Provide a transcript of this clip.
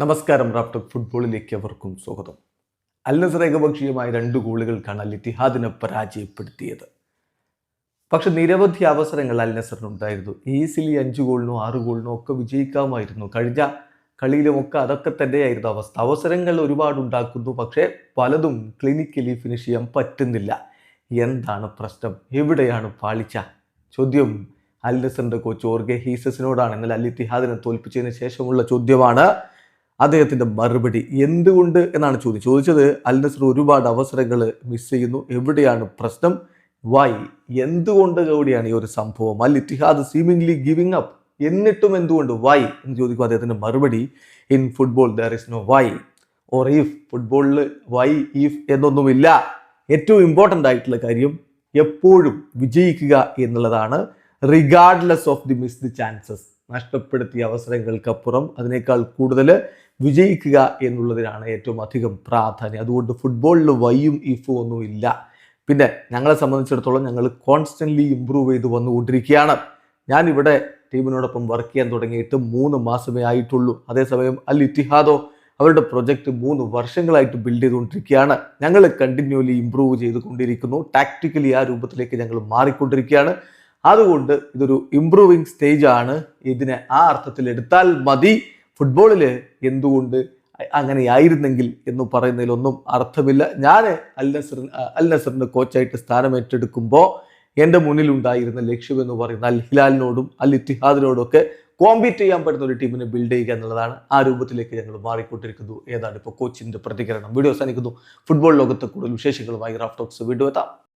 നമസ്കാരം റാപ്റ്റർ ഫുട്ബോളിലേക്ക് അവർക്കും സ്വാഗതം. അൽ നസർ ഏകപക്ഷീയമായ രണ്ട് ഗോളുകൾക്കാണ് അൽ ഇത്തിഹാദിനെ പരാജയപ്പെടുത്തിയത്. പക്ഷെ നിരവധി അവസരങ്ങൾ അൽ നസറിനുണ്ടായിരുന്നു ഈസിലി അഞ്ച് ഗോളിനോ ആറ് ഗോളിനോ ഒക്കെ വിജയിക്കാമായിരുന്നു. കഴിഞ്ഞ കളിയിലുമൊക്കെ അതൊക്കെ തന്നെയായിരുന്നു അവസ്ഥ. അവസരങ്ങൾ ഒരുപാട് ഉണ്ടാക്കുന്നു. പക്ഷേ പലതും ക്ലിനിക്കലി ഫിനിഷ് ചെയ്യാൻ പറ്റുന്നില്ല. എന്താണ് പ്രശ്നം? എവിടെയാണ് പാളിച്ച ചോദ്യം? അൽ നസറിന്റെ കോച്ച് ഓർഗെ ഹീസസിനോടാണ്. എന്നാൽ അൽ ഇത്തിഹാദിനെ തോൽപ്പിച്ചതിന് ശേഷമുള്ള ചോദ്യമാണ് അദ്ദേഹത്തിന്റെ മറുപടി എന്തുകൊണ്ട് എന്നാണ് ചോദ്യം. ചോദിച്ചത് അൽ നസർ ഒരുപാട് അവസരങ്ങൾ മിസ് ചെയ്യുന്നു. എവിടെയാണ് പ്രശ്നം? വൈ എന്തുകൊണ്ട് കൂടിയാണ് ഈ ഒരു സംഭവം? Al Ittihad seemingly giving up എന്നിട്ടും എന്തുകൊണ്ട്? വൈ എന്ന് ചോദിക്കും അദ്ദേഹത്തിന്റെ മറുപടി. In football there is no why or if ഫുട്ബോളിൽ വൈ ഇഫ് എന്നൊന്നുമില്ല. ഏറ്റവും ഇമ്പോർട്ടന്റ് ആയിട്ടുള്ള കാര്യം എപ്പോഴും വിജയിക്കുക എന്നുള്ളതാണ്. Regardless of the miss the chances നഷ്ടപ്പെടുത്തിയ അവസരങ്ങൾക്കപ്പുറം അതിനേക്കാൾ കൂടുതൽ വിജയിക്കുക എന്നുള്ളതിനാണ് ഏറ്റവും അധികം പ്രാധാന്യം. അതുകൊണ്ട് ഫുട്ബോളിൽ വൈയും ഇഫും ഒന്നും ഇല്ല. പിന്നെ ഞങ്ങളെ സംബന്ധിച്ചിടത്തോളം ഞങ്ങൾ കോൺസ്റ്റന്റ്ലി ഇമ്പ്രൂവ് ചെയ്ത് വന്നുകൊണ്ടിരിക്കുകയാണ്. ഞാനിവിടെ ടീമിനോടൊപ്പം വർക്ക് ചെയ്യാൻ തുടങ്ങിയിട്ട് മൂന്ന് മാസമേ ആയിട്ടുള്ളൂ. അതേസമയം അൽ ഇത്തിഹാദോ അവരുടെ പ്രൊജക്റ്റ് മൂന്ന് വർഷങ്ങളായിട്ട് ബിൽഡ് ചെയ്തുകൊണ്ടിരിക്കുകയാണ്. ഞങ്ങൾ കണ്ടിന്യൂലി ഇമ്പ്രൂവ് ചെയ്തുകൊണ്ടിരിക്കുന്നു. ടാക്ടിക്കലി ആ രൂപത്തിലേക്ക് ഞങ്ങൾ മാറിക്കൊണ്ടിരിക്കുകയാണ്. അതുകൊണ്ട് ഇതൊരു ഇംപ്രൂവിങ് സ്റ്റേജ് ആണ്. ഇതിനെ ആ അർത്ഥത്തിൽ എടുത്താൽ മതി. ഫുട്ബോളിൽ എന്തുകൊണ്ട് അങ്ങനെയായിരുന്നെങ്കിൽ എന്ന് പറയുന്നതിലൊന്നും അർത്ഥമില്ല. ഞാൻ അൽ നസർ അൽ നസറിന്റെ കോച്ചായിട്ട് സ്ഥാനം ഏറ്റെടുക്കുമ്പോൾ എന്റെ മുന്നിലുണ്ടായിരുന്ന ലക്ഷ്യം എന്ന് പറയുന്ന അൽ ഹിലാലിനോടും അൽ ഇത്തിഹാദിനോടും ഒക്കെ കോമ്പീറ്റ് ചെയ്യാൻ പറ്റുന്ന ഒരു ടീമിനെ ബിൽഡ് ചെയ്യുക എന്നുള്ളതാണ് ആ രൂപത്തിലേക്ക് ഞങ്ങൾ മാറിക്കൊണ്ടിരിക്കുന്നു ഏതാണ് ഇപ്പോൾ കോച്ചിന്റെ പ്രതികരണം. വീഡിയോ അവസാനിക്കുന്നു. ഫുട്ബോൾ ലോകത്തെ കൂടുതൽ വിശേഷങ്ങളുമായി റാഫ് ടോക്സ് വീണ്ടും എത്താം.